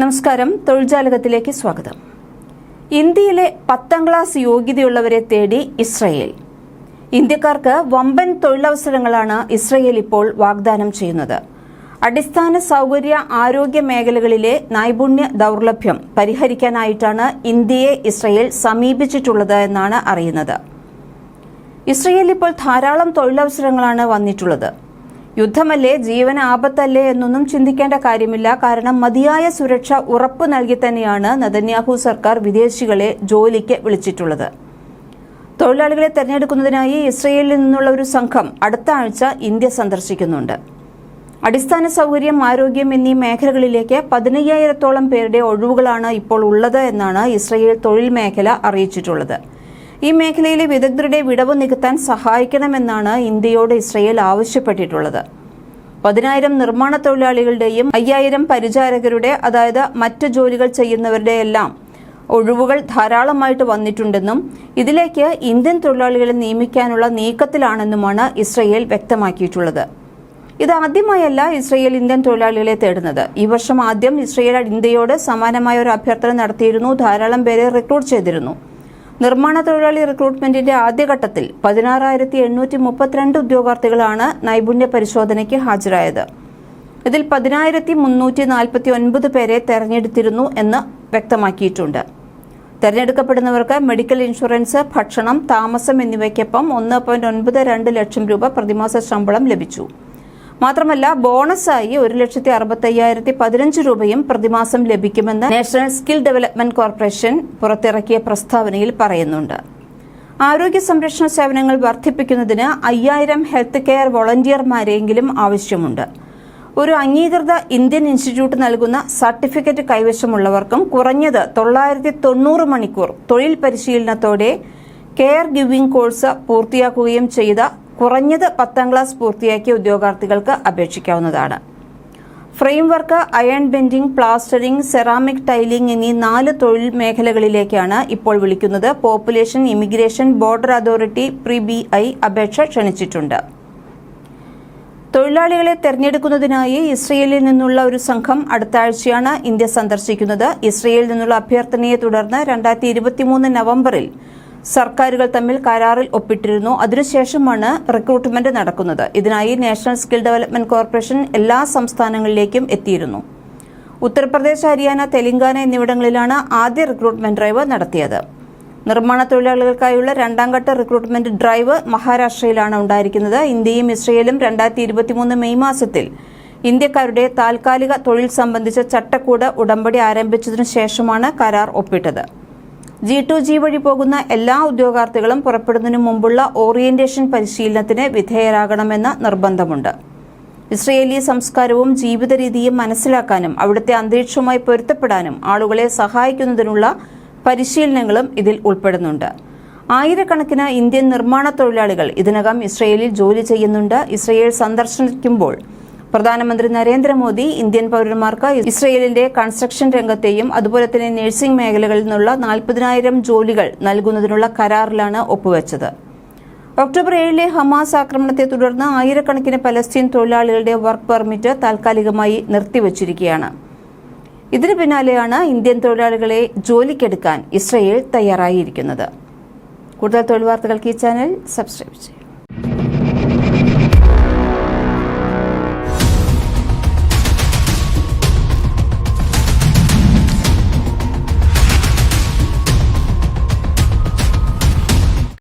നമസ്കാരം. തൊഴിൽജാലകത്തിലേക്ക് സ്വാഗതം. ഇന്ത്യയിലെ പത്താം ക്ലാസ് യോഗ്യതയുള്ളവരെ തേടി ഇസ്രയേൽ. ഇന്ത്യക്കാർക്ക് വമ്പൻ തൊഴിലവസരങ്ങളാണ് ഇസ്രയേൽ ഇപ്പോൾ വാഗ്ദാനം ചെയ്യുന്നത്. അടിസ്ഥാന സൗകര്യ ആരോഗ്യ മേഖലകളിലെ നൈപുണ്യ ദൗർലഭ്യം പരിഹരിക്കാനായിട്ടാണ് ഇന്ത്യയെ ഇസ്രയേൽ സമീപിച്ചിട്ടുള്ളത് എന്നാണ് അറിയുന്നത്. ഇസ്രയേലിൽ ഇപ്പോൾ ധാരാളം തൊഴിലവസരങ്ങളാണ് വന്നിട്ടുള്ളത്. യുദ്ധമല്ലേ? ജീവന ആപത്തല്ലേ എന്നൊന്നും ചിന്തിക്കേണ്ട കാര്യമില്ല. കാരണം മതിയായ സുരക്ഷ ഉറപ്പു നൽകി തന്നെയാണ് നദന്യാഹു സർക്കാർ വിദേശികളെ ജോലിക്ക് വിളിച്ചിട്ടുള്ളത്. തൊഴിലാളികളെ തെരഞ്ഞെടുക്കുന്നതിനായി ഇസ്രയേലിൽ നിന്നുള്ള ഒരു സംഘം അടുത്ത ആഴ്ച ഇന്ത്യ സന്ദർശിക്കുന്നുണ്ട്. അടിസ്ഥാന സൗകര്യം ആരോഗ്യം എന്നീ മേഖലകളിലേക്ക് പതിനയ്യായിരത്തോളം പേരുടെ ഒഴിവുകളാണ് ഇപ്പോൾ ഉള്ളത് എന്നാണ് ഇസ്രയേൽ തൊഴിൽ മേഖല അറിയിച്ചിട്ടുള്ളത്. ഈ മേഖലയിലെ വിദഗ്ധരുടെ വിടവ് നികത്താൻ സഹായിക്കണമെന്നാണ് ഇന്ത്യയോട് ഇസ്രയേൽ ആവശ്യപ്പെട്ടിട്ടുള്ളത്. പതിനായിരം നിർമ്മാണ തൊഴിലാളികളുടെയും അയ്യായിരം പരിചാരകരുടെ അതായത് മറ്റ് ജോലികൾ ചെയ്യുന്നവരുടെ എല്ലാം ഒഴിവുകൾ ധാരാളമായിട്ട് വന്നിട്ടുണ്ടെന്നും ഇതിലേക്ക് ഇന്ത്യൻ തൊഴിലാളികളെ നിയമിക്കാനുള്ള നീക്കത്തിലാണെന്നുമാണ് ഇസ്രയേൽ വ്യക്തമാക്കിയിട്ടുള്ളത്. ഇത് ഇതാദ്യമായല്ല ഇസ്രയേൽ ഇന്ത്യൻ തൊഴിലാളികളെ തേടുന്നത്. ഈ വർഷം ആദ്യം ഇസ്രയേൽ ഇന്ത്യയോട് സമാനമായ ഒരു അഭ്യർത്ഥന നടത്തിയിരുന്നു. ധാരാളം പേരെ റിക്രൂട്ട് ചെയ്തിരുന്നു. നിർമ്മാണ തൊഴിലാളി റിക്രൂട്ട്മെന്റിന്റെ ആദ്യഘട്ടത്തിൽ പതിനാറായിരത്തി എണ്ണൂറ്റി മുപ്പത്തിരണ്ട് ഉദ്യോഗാർത്ഥികളാണ് നൈപുണ്യ പരിശോധനയ്ക്ക് ഹാജരായത്. ഇതിൽ പതിനായിരത്തി മുന്നൂറ്റി നാൽപ്പത്തി ഒൻപത് പേരെ തെരഞ്ഞെടുത്തിരുന്നു എന്ന് വ്യക്തമാക്കിയിട്ടുണ്ട്. തെരഞ്ഞെടുക്കപ്പെടുന്നവർക്ക് മെഡിക്കൽ ഇൻഷുറൻസ് ഭക്ഷണം താമസം എന്നിവയ്ക്കൊപ്പം ഒന്ന് പോയിന്റ് ഒൻപത് രണ്ട് ലക്ഷം രൂപ പ്രതിമാസ ശമ്പളം ലഭിച്ചു. മാത്രമല്ല ബോണസായി ഒരു ലക്ഷത്തി അറുപത്തയ്യായിരത്തി പതിനഞ്ച് രൂപയും പ്രതിമാസം ലഭിക്കുമെന്ന് നാഷണൽ സ്കിൽ ഡെവലപ്മെന്റ് കോർപ്പറേഷൻ പുറത്തിറക്കിയ പ്രസ്താവനയിൽ പറയുന്നുണ്ട്. ആരോഗ്യ സംരക്ഷണ സേവനങ്ങൾ വർദ്ധിപ്പിക്കുന്നതിന് അയ്യായിരം ഹെൽത്ത് കെയർ വോളണ്ടിയർമാരെങ്കിലും ആവശ്യമുണ്ട്. ഒരു അംഗീകൃത ഇന്ത്യൻ ഇൻസ്റ്റിറ്റ്യൂട്ട് നൽകുന്ന സർട്ടിഫിക്കറ്റ് കൈവശമുള്ളവർക്കും കുറഞ്ഞത് തൊള്ളായിരത്തി തൊണ്ണൂറ് മണിക്കൂർ തൊഴിൽ പരിശീലനത്തോടെ കെയർ ഗിവിംഗ് കോഴ്സ് പൂർത്തിയാക്കുകയും ചെയ്ത കുറഞ്ഞത് പത്താം ക്ലാസ് പൂർത്തിയാക്കിയ ഉദ്യോഗാർത്ഥികൾക്ക് അപേക്ഷിക്കാവുന്നതാണ്. Framework iron bending plastering ceramic tiling എന്നീ നാല് തൊഴിൽ മേഖലകളിലേക്കാണ് ഇപ്പോൾ വിളിക്കുന്നത്. പോപ്പുലേഷൻ ഇമിഗ്രേഷൻ ബോർഡർ അതോറിറ്റി പ്രി ബി ഐ അപേക്ഷ ക്ഷണിച്ചിട്ടുണ്ട്. തൊഴിലാളികളെ തെരഞ്ഞെടുക്കുന്നതിനായി ഇസ്രയേലിൽ നിന്നുള്ള ഒരു സംഘം അടുത്ത ആഴ്ചയാണ് ഇന്ത്യ സന്ദർശിക്കുന്നത്. ഇസ്രയേലിൽ നിന്നുള്ള അഭ്യർത്ഥനയെ തുടർന്ന് രണ്ടായിരത്തി നവംബറിൽ സർക്കാരുകൾ തമ്മിൽ കരാറിൽ ഒപ്പിട്ടിരുന്നു. അതിനുശേഷമാണ് റിക്രൂട്ട്മെന്റ് നടക്കുന്നത്. ഇതിനായി നാഷണൽ സ്കിൽ ഡെവലപ്മെന്റ് കോർപ്പറേഷൻ എല്ലാ സംസ്ഥാനങ്ങളിലേക്കും എത്തിയിരുന്നു. ഉത്തർപ്രദേശ് ഹരിയാന തെലങ്കാന എന്നിവിടങ്ങളിലാണ് ആദ്യ റിക്രൂട്ട്മെന്റ് ഡ്രൈവ് നടത്തിയത്. നിർമ്മാണ തൊഴിലാളികൾക്കായുള്ള രണ്ടാം ഘട്ട റിക്രൂട്ട്മെന്റ് ഡ്രൈവ് മഹാരാഷ്ട്രയിലാണ് ഉണ്ടായിരിക്കുന്നത്. ഇന്ത്യയും ഇസ്രയേലും രണ്ടായിരത്തി ഇരുപത്തിമൂന്ന് മെയ് മാസത്തിൽ ഇന്ത്യക്കാരുടെ താൽക്കാലിക തൊഴിൽ സംബന്ധിച്ച ചട്ടക്കൂട് ഉടമ്പടി ആരംഭിച്ചതിനു ശേഷമാണ് കരാർ ഒപ്പിട്ടത്. ജി ടു ജി വഴി പോകുന്ന എല്ലാ ഉദ്യോഗാർത്ഥികളും പുറപ്പെടുന്നതിനു മുമ്പുള്ള ഓറിയന്റേഷൻ പരിശീലനത്തിന് വിധേയരാകണമെന്ന നിർബന്ധമുണ്ട്. ഇസ്രയേലി സംസ്കാരവും ജീവിത രീതിയും മനസ്സിലാക്കാനും അവിടുത്തെ അന്തരീക്ഷവുമായി പൊരുത്തപ്പെടാനും ആളുകളെ സഹായിക്കുന്നതിനുള്ള പരിശീലനങ്ങളും ഇതിൽ ഉൾപ്പെടുന്നുണ്ട്. ആയിരക്കണക്കിന് ഇന്ത്യൻ നിർമ്മാണ തൊഴിലാളികൾ ഇതിനകം ഇസ്രയേലിൽ ജോലി ചെയ്യുന്നുണ്ട്. ഇസ്രയേൽ സന്ദർശിക്കുമ്പോൾ പ്രധാനമന്ത്രി നരേന്ദ്രമോദി ഇന്ത്യൻ പൌരന്മാർക്ക് ഇസ്രയേലിന്റെ കൺസ്ട്രക്ഷൻ രംഗത്തെയും അതുപോലെ തന്നെ നഴ്സിംഗ് മേഖലകളിൽ നിന്നുള്ള നാൽപ്പതിനായിരം ജോലികൾ നൽകുന്നതിനുള്ള കരാറിലാണ് ഒപ്പുവെച്ചത്. ഒക്ടോബർ ഏഴിലെ ഹമാസ് ആക്രമണത്തെ തുടർന്ന് ആയിരക്കണക്കിന് പലസ്തീൻ തൊഴിലാളികളുടെ വർക്ക് പെർമിറ്റ് താൽക്കാലികമായി നിർത്തിവച്ചിരിക്കുകയാണ്. ഇതിന് പിന്നാലെയാണ് ഇന്ത്യൻ തൊഴിലാളികളെ ജോലിക്കെടുക്കാൻ ഇസ്രയേൽ തയ്യാറായിരിക്കുന്നത്. കൂടുതൽ തൊഴിൽ വാർത്തകൾക്ക് ഈ ചാനൽ സബ്സ്ക്രൈബ് ചെയ്യും